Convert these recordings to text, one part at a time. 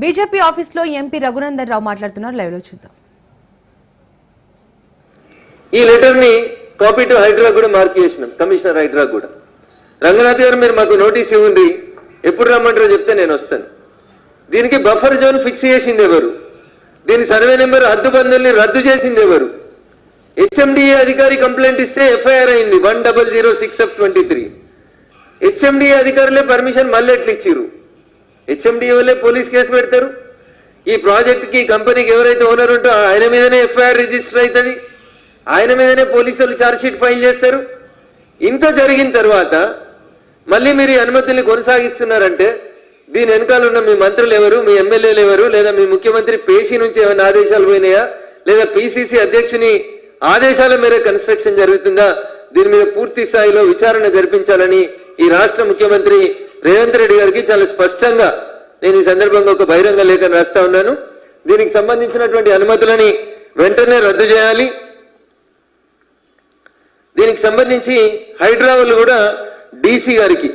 BJP ఆఫీస్లో MP Raghunandan Rao మాట్లాడుతున్నారు. లైవ్లో చూద్దాం. ఈ లెటర్ని కాపీ టు హైడ్రా కూడా మార్క్ చేసినాం. కమిషనర్ హైడ్రా కూడా. రంగనాథ్ గారు మీరు మాకు నోటీస్ ఇవ్వండి. ఎప్పుడు రమ్మంటారో చెప్తే నేను వస్తాను. దీనికి బఫర్ జోన్ ఫిక్స్ చేసింది ఎవరు? దీని సర్వే నెంబర్ హద్దుబందుల్ని రద్దు చేసింది ఎవరు? హెచ్ఎండిఏ అధికారి కంప్లైంట్ ఇస్తే ఎఫ్ఐఆర్ అయింది. One double zero six F twenty three. HMDA అధికారులే పర్మిషన్ మళ్ళీ ఎట్లా ఇచ్చిర్రు? హెచ్ఎండిఓలే పోలీస్ కేసు పెడతారు. ఈ ప్రాజెక్ట్కి కంపెనీకి ఎవరైతే ఓనర్ ఉంటో ఆయన మీదనే ఎఫ్ఐఆర్ రిజిస్టర్ అవుతుంది ఆయన మీదనే పోలీసులు ఛార్జ్షీట్ ఫైల్ చేస్తారు. ఇంత జరిగిన తర్వాత మళ్ళీ మీరు ఈ అనుమతుల్ని కొనసాగిస్తున్నారంటే దీని వెనకాల ఉన్న మీ మంత్రులు ఎవరు మీ ఎమ్మెల్యేలు ఎవరు లేదా మీ ముఖ్యమంత్రి పేషి నుంచి ఏమైనా ఆదేశాలు పోయినాయా? లేదా పిసిసి అధ్యక్షుని ఆదేశాల మేర కన్స్ట్రక్షన్ జరుగుతుందా? దీని మీద పూర్తి స్థాయిలో విచారణ జరిపించాలని ఈ రాష్ట్ర ముఖ్యమంత్రి రేవంత్ రెడ్డి గారికి చాలా స్పష్టంగా నేను ఈ సందర్భంగా ఒక బహిరంగ లేఖను రాస్తా ఉన్నాను. దీనికి సంబంధించినటువంటి అనుమతులని వెంటనే రద్దు చేయాలి. దీనికి సంబంధించి హైడ్రా కూడా డీసీ గారికి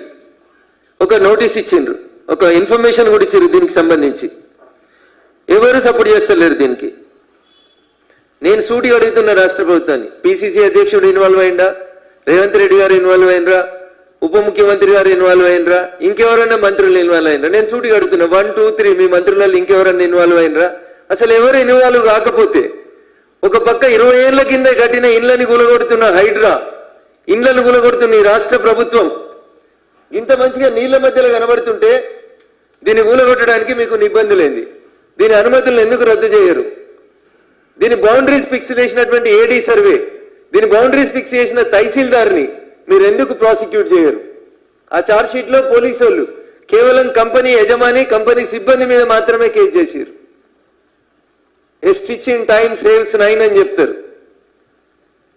ఒక నోటీస్ ఇచ్చిండ్రు. ఒక ఇన్ఫర్మేషన్ కూడా ఇచ్చారు దీనికి సంబంధించి. ఎవరు సపోర్ట్ చేస్తలేరు దీనికి. నేను సూటి అడుగుతున్న రాష్ట్ర ప్రభుత్వాన్ని. పిసిసి అధ్యక్షుడు ఇన్వాల్వ్ అయిందా రేవంత్ రెడ్డి గారు ఇన్వాల్వ్ అయినరా ఉప ముఖ్యమంత్రి గారు ఇన్వాల్వ్ అయినరా? ఇంకెవరైనా మంత్రులు ఇన్వాల్వ్ అయినరా? నేను సూటిగా అడుగుతున్నా వన్ టూ త్రీ మీ మంత్రులలో ఇంకెవరన్నా ఇన్వాల్వ్ అయినరా? అసలు ఎవరు ఇన్వాల్వ్ కాకపోతే ఒక పక్క ఇరవై ఏళ్ళ కింద కట్టిన ఇండ్లని గులగొడుతున్న హైడ్రా ఇండ్లను గులగొడుతున్న ఈ రాష్ట్ర ప్రభుత్వం ఇంత మంచిగా నీళ్ళ మధ్యలో కనబడుతుంటే దీన్ని కూలగొట్టడానికి మీకు నిబంధనలేంది దీని అనుమతులను ఎందుకు రద్దు చేయరు? దీని బౌండరీస్ ఫిక్స్ చేసినటువంటి ఏడీ సర్వే దీని బౌండరీస్ ఫిక్స్ చేసిన తహసీల్దార్ని మీరు ఎందుకు ప్రాసిక్యూట్ చేయరు? ఆ చార్జ్ షీట్లో పోలీసు వాళ్ళు కేవలం కంపెనీ యజమాని కంపెనీ సిబ్బంది మీద మాత్రమే కేసు చేశారు a stitch in time saves nine అని చెప్తారు.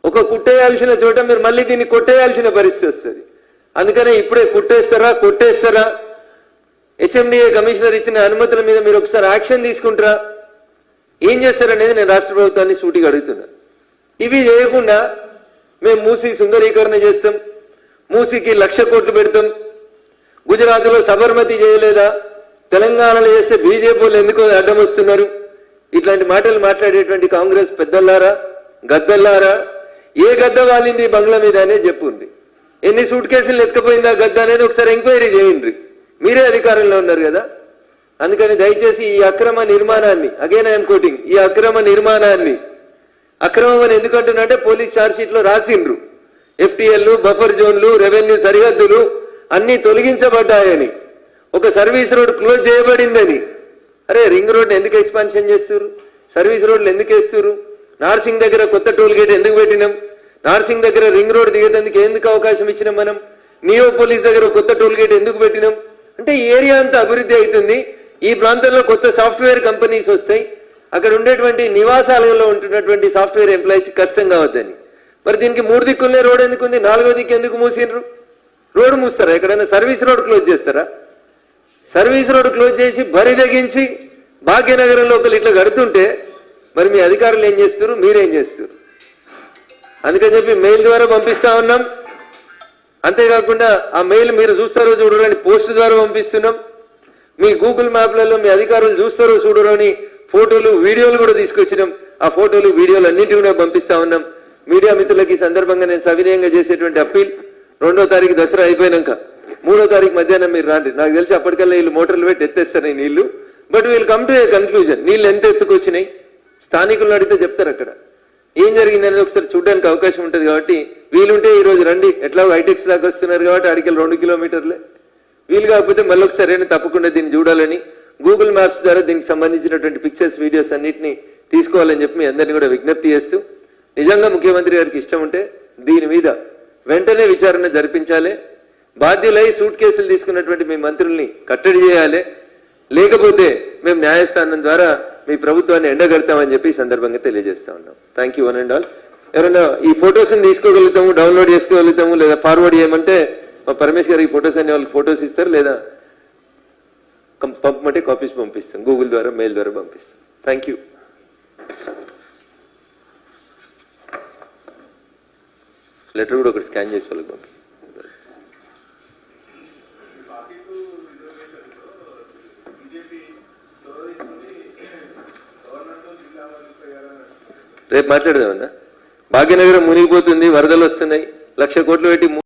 ఒక కుట్టేయాల్సిన చోట మీరు మళ్ళీ దీన్ని కొట్టేయాల్సిన పరిస్థితి వస్తుంది. అందుకనే ఇప్పుడే కుట్టేస్తారా కొట్టేస్తారా? హెచ్ఎండిఏ కమిషనర్ ఇచ్చిన అనుమతుల మీద మీరు ఒకసారి యాక్షన్ తీసుకుంటారా? ఏం చేస్తారనేది నేను రాష్ట్ర ప్రభుత్వాన్ని సూటిగా అడుగుతున్నా. ఇవి చేయకుండా మేము మూసి సుందరీకరణ చేస్తాం మూసికి లక్ష కోట్లు పెడతాం. గుజరాత్లో సబర్మతి చేయలేదా? తెలంగాణలో చేస్తే బీజేపీలు ఎందుకు ఎందుకో అడ్డం వస్తున్నారు? ఇట్లాంటి మాటలు మాట్లాడేటువంటి కాంగ్రెస్ పెద్దల్లారా గద్దల్లారా? ఏ గద్ద వాలింది బంగ్లా మీద అనేది చెప్పుండ్రి. ఎన్ని సూట్ కేసులు ఎత్తుకపోయిందా గద్ద అనేది ఒకసారి ఎంక్వైరీ చేయండి మీరే అధికారంలో ఉన్నారు కదా? అందుకని దయచేసి ఈ అక్రమ నిర్మాణాన్ని అగైన్ ఐఎమ్ కోటింగ్ ఈ అక్రమ నిర్మాణాన్ని అక్రమం అని ఎందుకంటున్నా అంటే పోలీస్ ఛార్జ్షీట్లో రాసిండ్రు. ఎఫ్టీఎల్లు బఫర్ జోన్లు రెవెన్యూ సరిహద్దులు అన్ని తొలగించబడ్డాయని. ఒక సర్వీస్ రోడ్ క్లోజ్ చేయబడిందని. అరే రింగ్ రోడ్ ఎందుకు ఎక్స్పాన్షన్ చేస్తారు సర్వీస్ రోడ్లు ఎందుకు వేస్తారు నార్సింగ్ దగ్గర కొత్త టోల్ గేట్ ఎందుకు పెట్టినాం? నార్సింగ్ దగ్గర రింగ్ రోడ్ దిగేందుకు ఎందుకు అవకాశం ఇచ్చినాం మనం? నియో పోలీస్ దగ్గర కొత్త టోల్ గేట్ ఎందుకు పెట్టినాం? అంటే ఈ ఏరియా అంతా అభివృద్ధి అవుతుంది. ఈ ప్రాంతంలో కొత్త సాఫ్ట్వేర్ కంపెనీస్ వస్తాయి. అక్కడ ఉండేటువంటి నివాసాలలో ఉంటున్నటువంటి సాఫ్ట్వేర్ ఎంప్లాయీస్ కష్టం కావద్దని మరి దీనికి మూడు దిక్కులనే రోడ్ ఎందుకు ఉంది నాలుగో దిక్కు ఎందుకు మూసిండ్రు రోడ్డు మూస్తారా? ఎక్కడైనా సర్వీస్ రోడ్ క్లోజ్ చేస్తారా? సర్వీస్ రోడ్ క్లోజ్ చేసి బరి తెగించి భాగ్యనగరంలో ఒకరు ఇట్లా కడుతుంటే మరి మీ అధికారులు ఏం చేస్తారు మీరేం చేస్తారు అందుకని చెప్పి మెయిల్ ద్వారా పంపిస్తా ఉన్నాం. అంతేకాకుండా ఆ మెయిల్ మీరు చూస్తారో చూడరు అని పోస్ట్ ద్వారా పంపిస్తున్నాం. మీ గూగుల్ మ్యాప్లలో మీ అధికారులు చూస్తారో చూడరు అని ఫోటోలు వీడియోలు కూడా తీసుకొచ్చినాం. ఆ ఫోటోలు వీడియోలు అన్నింటి కూడా పంపిస్తా ఉన్నాం. మీడియా మిత్రులకి ఈ సందర్భంగా నేను సవినయంగా చేసేటువంటి అప్పీల్. రెండో తారీఖు దసరా అయిపోయినాక మూడో తారీఖు మధ్యాహ్నం మీరు రాండి. నాకు తెలిసి అప్పటికల్లా వీళ్ళు మోటార్లు పెట్టి ఎత్తేస్తారు ఈ నీళ్ళు. బట్ వీళ్ళు కమ్ టు ఏ కన్క్లూజన్ నీళ్ళు ఎంత ఎత్తుకొచ్చినాయి స్థానికులను అడిగితే చెప్తారు అక్కడ. ఏం జరిగింది అనేది ఒకసారి చూడడానికి అవకాశం ఉంటుంది కాబట్టి వీలుంటే ఈ రోజు రండి. ఎట్లా హైటెక్స్ దాకా వస్తున్నారు కాబట్టి అడిగి రెండు కిలోమీటర్లే. వీలు కాకపోతే మళ్ళీ ఒకసారి అయినా తప్పకుండా దీన్ని చూడాలని. గూగుల్ మ్యాప్స్ ద్వారా దీనికి సంబంధించినటువంటి పిక్చర్స్ వీడియోస్ అన్నింటినీ తీసుకోవాలని చెప్పి మీ అందరినీ కూడా విజ్ఞప్తి చేస్తూ నిజంగా ముఖ్యమంత్రి గారికి ఇష్టం ఉంటే దీని మీద వెంటనే విచారణ జరిపించాలి. బాధ్యులై సూట్ కేసులు తీసుకున్నటువంటి మీ మంత్రుల్ని కట్టడి చేయాలి. లేకపోతే మేము న్యాయస్థానం ద్వారా మీ ప్రభుత్వాన్ని ఎండగడతామని చెప్పి ఈ సందర్భంగా తెలియజేస్తా ఉన్నాం. Thank you one and all ఎవరైనా ఈ ఫొటోస్ని తీసుకోగలుగుతాము డౌన్లోడ్ చేసుకోగలుగుతాము లేదా ఫార్వర్డ్ చేయమంటే మా పరమేష్ గారు ఈ ఫొటోస్ అనే వాళ్ళకి ఫొటోస్ ఇస్తారు లేదా పంపమంటే కాపీస్ పంపిస్తాం. గూగుల్ ద్వారా మెయిల్ ద్వారా పంపిస్తాం. థ్యాంక్ యూ లెటర్ కూడా ఒకటి స్కాన్ చేసి వాళ్ళకి పంపి రేపు మాట్లాడదామన్నా? భాగ్యనగరం మునిగిపోతుంది వరదలు వస్తున్నాయి లక్ష కోట్లు పెట్టి